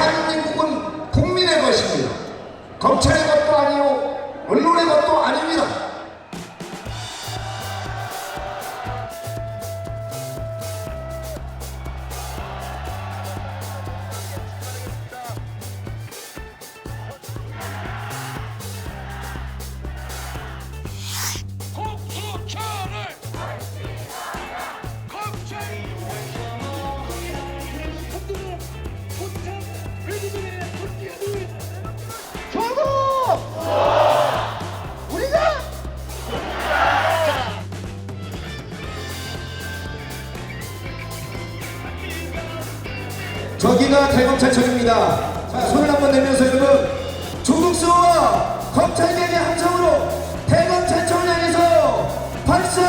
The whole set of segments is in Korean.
대한민국은 국민의 것입니다. 검찰 저기가 대검찰청입니다. 자, 손을 한번 내면서 여러분 조국수와 검찰개혁의 함성으로 대검찰청을 향해서 발사!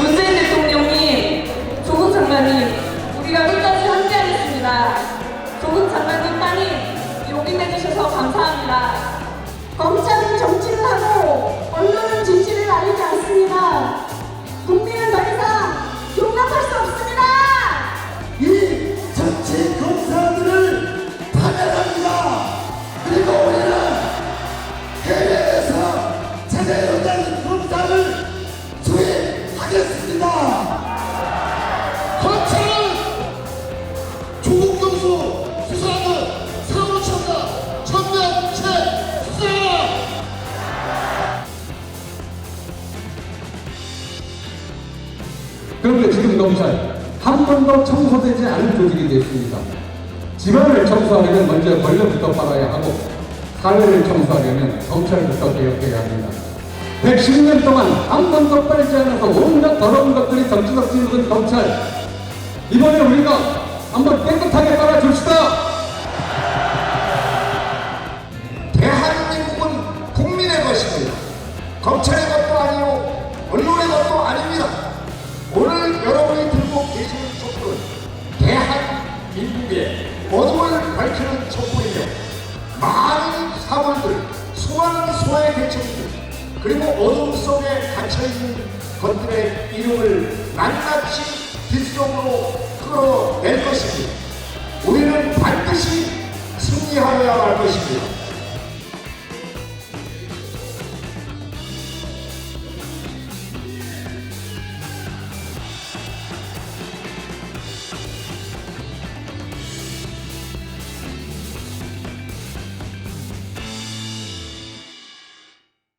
문재인 대통령님, 조국 장관님, 우리가 끝까지 함께하겠습니다. 조국 장관님 따님, 용인해 주셔서 감사합니다. 검찰은 정치를 하고 그런데 지금 검찰 한 번도 청소되지 않은 조직이 됐습니다. 집안을 청소하려면 먼저 권력부터 빨아야 하고 사회를 청소하려면 검찰부터 개혁해야 합니다. 110년 동안 한 번도 빨지 않아서 온갖 더러운 것들이 덮치덕 지는 검찰 이번에 우리가 한번 깨끗하게 빨아줍시다. 대한민국은 국민의 것입니다. 검찰의 것 대책들 그리고 어둠 속에 갇혀있는 것들의 이름을 낱낱이 기술적으로 끌어낼 것입니다.